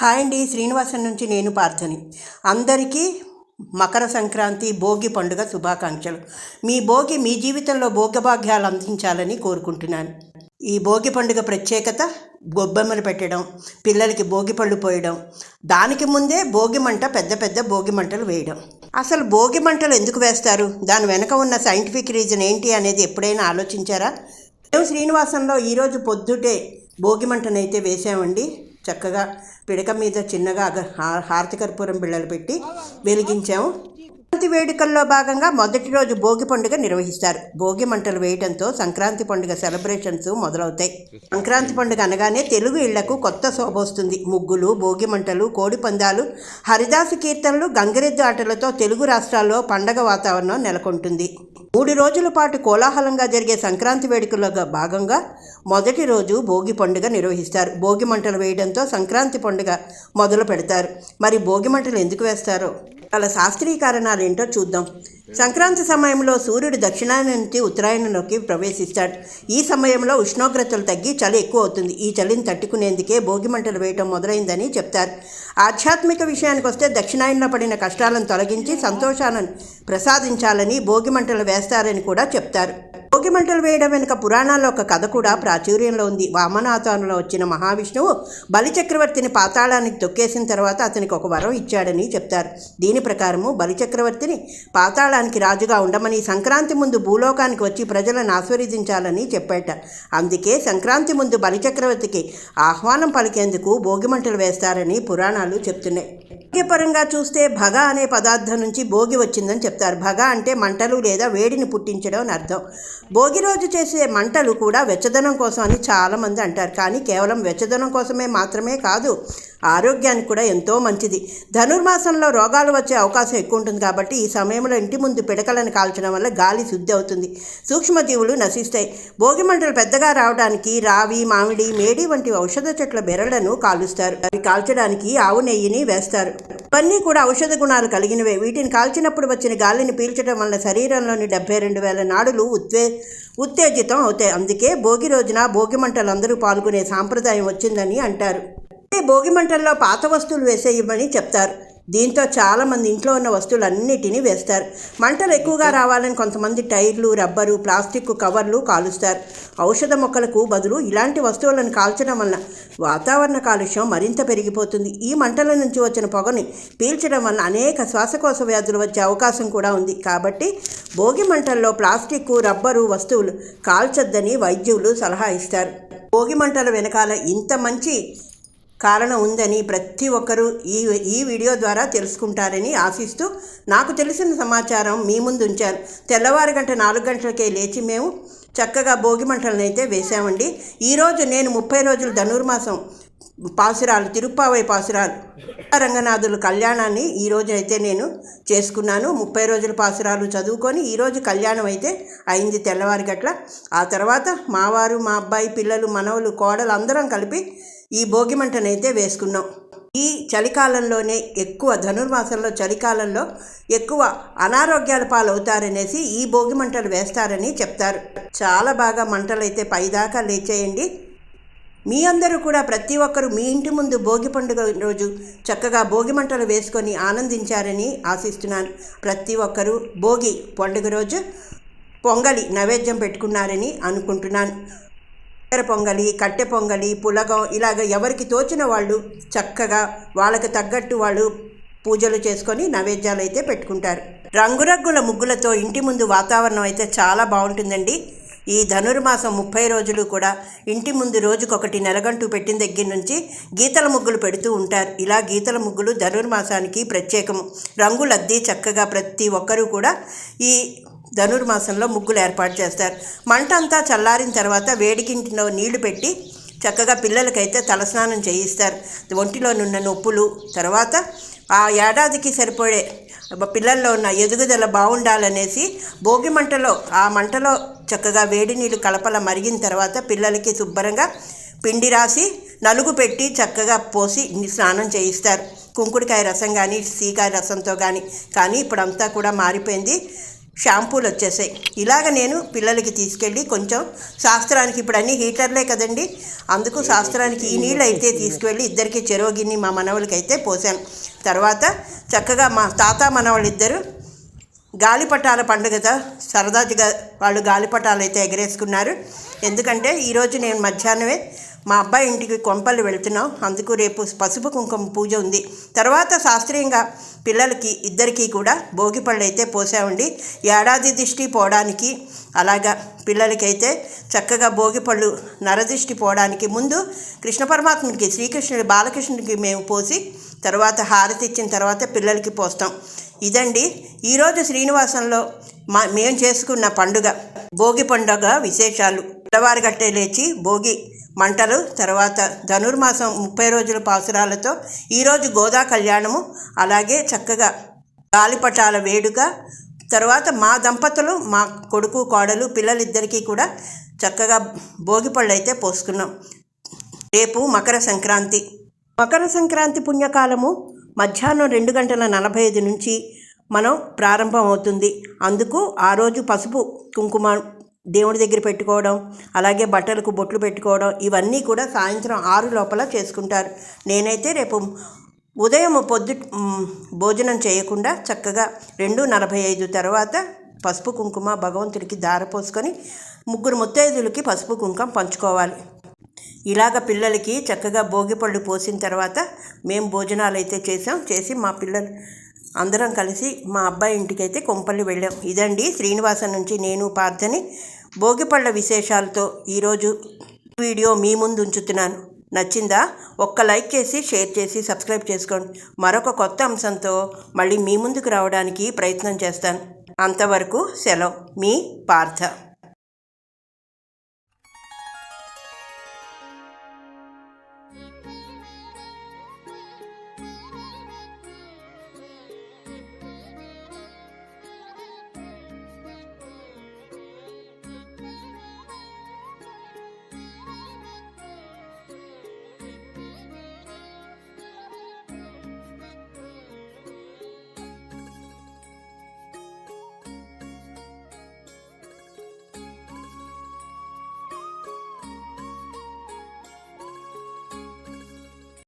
Hi అండి శ్రీనివాసన్ నుంచి నేను పార్థని. అందరికీ మకర సంక్రాంతి భోగి పండుగ శుభాకాంక్షలు. మీ భోగి మీ జీవితంలో భోగభాగ్యాలు అందించాలని కోరుకుంటున్నాను. ఈ భోగి పండుగ ప్రత్యేకత గొబ్బెమ్మలు పెట్టడం పిల్లలకి భోగి పళ్ళు పోయడం దానికి ముందే భోగి మంట పెద్ద పెద్ద భోగి మంటలు వేయడం. అసలు భోగి మంటలు ఎందుకు వేస్తారు? దాని వెనక ఉన్న సైంటిఫిక్ రీజన్ ఏంటి అనేది ఎప్పుడైనా ఆలోచించారా? మేము శ్రీనివాసంలో ఈరోజు పొద్దుటే భోగి మంటనైతే వేసామండి చక్కగా పిడక మీద చిన్నగా అగ- హారతి కర్పూరం బిళ్ళలు పెట్టి వెలిగించాము. సంక్రాంతి వేడుకల్లో భాగంగా మొదటి రోజు భోగి పండుగ నిర్వహిస్తారు. భోగి మంటలు వేయడంతో సంక్రాంతి పండుగ సెలబ్రేషన్స్ మొదలవుతాయి. సంక్రాంతి పండుగ అనగానే తెలుగు ఇళ్ళకు కొత్త శోభ వస్తుంది. ముగ్గులు భోగి మంటలు కోడి పందాలు హరిదాసు కీర్తనలు గంగిరెద్దు ఆటలతో తెలుగు రాష్ట్రాల్లో పండగ వాతావరణం నెలకొంటుంది. మూడు రోజుల పాటు కోలాహలంగా జరిగే సంక్రాంతి వేడుకల్లో భాగంగా మొదటి రోజు భోగి పండుగ నిర్వహిస్తారు. భోగి మంటలు వేయడంతో సంక్రాంతి పండుగ మొదలు పెడతారు. మరి భోగి మంటలు ఎందుకు వేస్తారో? అలా శాస్త్రీయ కారణాలు ఏంటో చూద్దాం. సంక్రాంతి సమయంలో సూర్యుడు దక్షిణాయనం నుంచి ఉత్తరాయణంలోకి ప్రవేశిస్తాడు. ఈ సమయంలో ఉష్ణోగ్రతలు తగ్గి చలి ఎక్కువ అవుతుంది. ఈ చలిని తట్టుకునేందుకే భోగి మంటలు వేయటం మొదలైందని చెప్తారు. ఆధ్యాత్మిక విషయానికి వస్తే దక్షిణాయనంలో పడిన కష్టాలను తొలగించి సంతోషాలను ప్రసాదించాలని భోగి మంటలు వేస్తారని కూడా చెప్తారు. భోగి మంటలు వేయడం వెనుక పురాణాల్లో ఒక కథ కూడా ప్రాచుర్యంలో ఉంది. వామనావతారంలో వచ్చిన మహావిష్ణువు బలిచక్రవర్తిని పాతాళానికి తొక్కేసిన తర్వాత అతనికి ఒక వరం ఇచ్చాడని చెప్తారు. దీని ప్రకారము బలిచక్రవర్తిని పాతాళానికి రాజుగా ఉండమని సంక్రాంతి ముందు భూలోకానికి వచ్చి ప్రజలను ఆశీర్వదించాలని చెప్పాట. అందుకే సంక్రాంతి ముందు బలిచక్రవర్తికి ఆహ్వానం పలికేందుకు భోగి మంటలు వేస్తారని పురాణాలు చెప్తున్నాయి. పరంగా చూస్తే భగ అనే పదార్థం నుంచి భోగి వచ్చిందని చెప్తారు. భగ అంటే మంటలు లేదా వేడిని పుట్టించడం అని అర్థం. భోగి రోజు చేసే మంటలు కూడా వెచ్చదనం కోసం అని చాలామంది అంటారు. కానీ కేవలం వెచ్చదనం కోసమే మాత్రమే కాదు ఆరోగ్యానికి కూడా ఎంతో మంచిది. ధనుర్మాసంలో రోగాలు వచ్చే అవకాశం ఎక్కువ ఉంటుంది కాబట్టి ఈ సమయంలో ఇంటి ముందు పిడకలను కాల్చడం వల్ల గాలి శుద్ధి అవుతుంది. సూక్ష్మజీవులు నశిస్తాయి. భోగి మంటలు పెద్దగా రావడానికి రావి మామిడి మేడి వంటి ఔషధ చెట్ల బెరళ్ళను కాలుస్తారు. అవి కాల్చడానికి ఆవు నెయ్యిని వేస్తారు. ఇవన్నీ కూడా ఔషధ గుణాలు కలిగినవే. వీటిని కాల్చినప్పుడు వచ్చిన గాలిని పీల్చడం వల్ల శరీరంలోని డెబ్బై రెండు వేల నాడులు ఉత్వే ఉత్తేజితం అవుతాయి. అందుకే భోగి రోజున భోగి మంటలు అందరూ పాల్గొనే సాంప్రదాయం వచ్చిందని అంటారు. భోగి మంటల్లో పాత వస్తువులు వేసేయమని చెప్తారు. దీంతో చాలామంది ఇంట్లో ఉన్న వస్తువులన్నిటినీ వేస్తారు. మంటలు ఎక్కువగా రావాలని కొంతమంది టైర్లు రబ్బరు ప్లాస్టిక్ కవర్లు కాలుస్తారు. ఔషధ మొక్కలకు బదులు ఇలాంటి వస్తువులను కాల్చడం వలన వాతావరణ కాలుష్యం మరింత పెరిగిపోతుంది. ఈ మంటల నుంచి వచ్చిన పొగని పీల్చడం వలన అనేక శ్వాసకోశ వ్యాధులు వచ్చే అవకాశం కూడా ఉంది. కాబట్టి భోగి మంటల్లో ప్లాస్టిక్ రబ్బరు వస్తువులు కాల్చొద్దని వైద్యులు సలహా ఇస్తారు. భోగి మంటల వెనకాల ఇంత మంచి కారణం ఉందని ప్రతి ఒక్కరూ ఈ ఈ వీడియో ద్వారా తెలుసుకుంటారని ఆశిస్తూ నాకు తెలిసిన సమాచారం మీ ముందు ఉంచాను తెల్లవారు గంట నాలుగు గంటలకే లేచి మేము చక్కగా భోగి మంటలను అయితే వేసామండి ఈరోజు నేను ముప్పై రోజులు ధనుర్మాసం పాసురాలు తిరుప్పావై పాసురాలు రంగనాథుల కళ్యాణాన్ని ఈరోజు అయితే నేను చేసుకున్నాను. ముప్పై రోజుల పాసురాలు చదువుకొని ఈరోజు కళ్యాణం అయితే అయింది తెల్లవారి గట్ల. ఆ తర్వాత మావారు మా అబ్బాయి పిల్లలు మనవలు కోడలు అందరం కలిపి ఈ భోగి మంటనైతే వేసుకున్నాం. ఈ చలికాలంలోనే ఎక్కువ ధనుర్మాసంలో చలికాలంలో ఎక్కువ అనారోగ్యాల పాలవుతారనేసి ఈ భోగి మంటలు వేస్తారని చెప్తారు. చాలా బాగా మంటలైతే పైదాకా లేచేయండి. మీ అందరూ కూడా ప్రతి ఒక్కరూ మీ ఇంటి ముందు భోగి పండుగ రోజు చక్కగా భోగి మంటలు వేసుకొని ఆనందించారని ఆశిస్తున్నాను. ప్రతి ఒక్కరూ భోగి పండుగ రోజు పొంగలి నైవేద్యం పెట్టుకున్నారని అనుకుంటున్నాను. చక్కెర పొంగలి కట్టె పొంగలి పులగం ఇలాగ ఎవరికి తోచిన వాళ్ళు చక్కగా వాళ్ళకి తగ్గట్టు వాళ్ళు పూజలు చేసుకొని నైవేద్యాలు అయితే పెట్టుకుంటారు. రంగురంగుల ముగ్గులతో ఇంటి ముందు వాతావరణం అయితే చాలా బాగుంటుందండి. ఈ ధనుర్మాసం ముప్పై రోజులు కూడా ఇంటి ముందు రోజుకొకటి నెలగంటూ పెట్టిన దగ్గర నుంచి గీతల ముగ్గులు పెడుతూ ఉంటారు. ఇలా గీతల ముగ్గులు ధనుర్మాసానికి ప్రత్యేకము. రంగులద్ది చక్కగా ప్రతి ఒక్కరూ కూడా ఈ ధనుర్మాసంలో ముగ్గులు ఏర్పాటు చేస్తారు. మంట అంతా చల్లారిన తర్వాత వేడికింటిలో నీళ్ళు పెట్టి చక్కగా పిల్లలకైతే తలస్నానం చేయిస్తారు. ఒంటిలో నున్న నొప్పులు తర్వాత ఆ ఏడాదికి సరిపడే పిల్లల్లో ఉన్న ఎదుగుదల బాగుండాలనేసి భోగి మంటలో ఆ మంటలో చక్కగా వేడి నీళ్ళు కలపల మరిగిన తర్వాత పిల్లలకి శుభ్రంగా పిండి రాసి నలుగు పెట్టి చక్కగా పోసి స్నానం చేయిస్తారు. కుంకుడికాయ రసం కానీ సీకాయ రసంతో కానీ కానీ ఇప్పుడంతా కూడా మారిపోయింది. షాంపూలు వచ్చేసాయి. ఇలాగ నేను పిల్లలకి తీసుకెళ్ళి కొంచెం శాస్త్రానికి ఇప్పుడు అన్ని హీటర్లే కదండి. అందుకు శాస్త్రానికి ఈ నీళ్ళు అయితే తీసుకువెళ్ళి ఇద్దరికి చెరువు గిన్నె మా మనవలకి అయితే పోసాను. తర్వాత చక్కగా మా తాత మనవాళ్ళిద్దరు గాలిపటాల పండుగ సరదాగా వాళ్ళు గాలిపటాలు అయితే ఎగరేసుకున్నారు. ఎందుకంటే ఈరోజు నేను మధ్యాహ్నమే మా అబ్బాయి ఇంటికి కొంపలు వెళ్తున్నాం. అందుకు రేపు పసుపు కుంకుమ పూజ ఉంది. తర్వాత శాస్త్రీయంగా పిల్లలకి ఇద్దరికీ కూడా భోగిపళ్ళు అయితే పోసామండి. ఏడాది దిష్టి పోవడానికి అలాగా పిల్లలకైతే చక్కగా భోగిపళ్ళు నరదిష్టి పోవడానికి ముందు కృష్ణ పరమాత్ముడికి శ్రీకృష్ణుడి బాలకృష్ణుడికి మేము పోసి తర్వాత హారతి ఇచ్చిన తర్వాత పిల్లలకి పోస్తాం. ఇదండి. ఈరోజు శ్రీనివాసంలో మా మేము చేసుకున్న పండుగ. భోగి పండుగ విశేషాలు. తెల్లవారు గట్టే లేచి భోగి మంటలు తర్వాత ధనుర్మాసం ముప్పై రోజుల పాసురాలతో ఈరోజు గోదా కళ్యాణము అలాగే చక్కగా గాలిపటాల వేడుక తర్వాత మా దంపతులు మా కొడుకు కోడలు పిల్లలిద్దరికీ కూడా చక్కగా భోగిపళ్ళు అయితే పోసుకున్నాం. రేపు మకర సంక్రాంతి. మకర సంక్రాంతి పుణ్యకాలము మధ్యాహ్నం రెండు గంటల నలభై ఐదు నుంచి మనం ప్రారంభం అవుతుంది. అందుకు ఆ రోజు పసుపు కుంకుమ దేవుడి దగ్గర పెట్టుకోవడం అలాగే బట్టలకు బొట్లు పెట్టుకోవడం ఇవన్నీ కూడా సాయంత్రం ఆరు లోపల చేసుకుంటారు. నేనైతే రేపు ఉదయం పొద్దు భోజనం చేయకుండా చక్కగా రెండు నలభై ఐదు తర్వాత పసుపు కుంకుమ భగవంతుడికి దార పోసుకొని ముగ్గురు ముత్తైదులకి పసుపు కుంకుమ పంచుకోవాలి. ఇలాగ పిల్లలకి చక్కగా భోగిపళ్ళు పోసిన తర్వాత మేము భోజనాలు అయితే చేసాం చేసి మా పిల్లలు అందరం కలిసి మా అబ్బాయి ఇంటికి అయితే కొంపల్లి వెళ్ళాం. ఇదండి శ్రీనివాసం నుంచి నేను పార్థని భోగిపళ్ళ విశేషాలతో ఈరోజు వీడియో మీ ముందు ఉంచుతున్నాను. నచ్చిందా? ఒక్క లైక్ చేసి షేర్ చేసి సబ్స్క్రైబ్ చేసుకోండి. మరొక కొత్త అంశంతో మళ్ళీ మీ ముందుకు రావడానికి ప్రయత్నం చేస్తాను. అంతవరకు సెలవు. మీ పార్థ.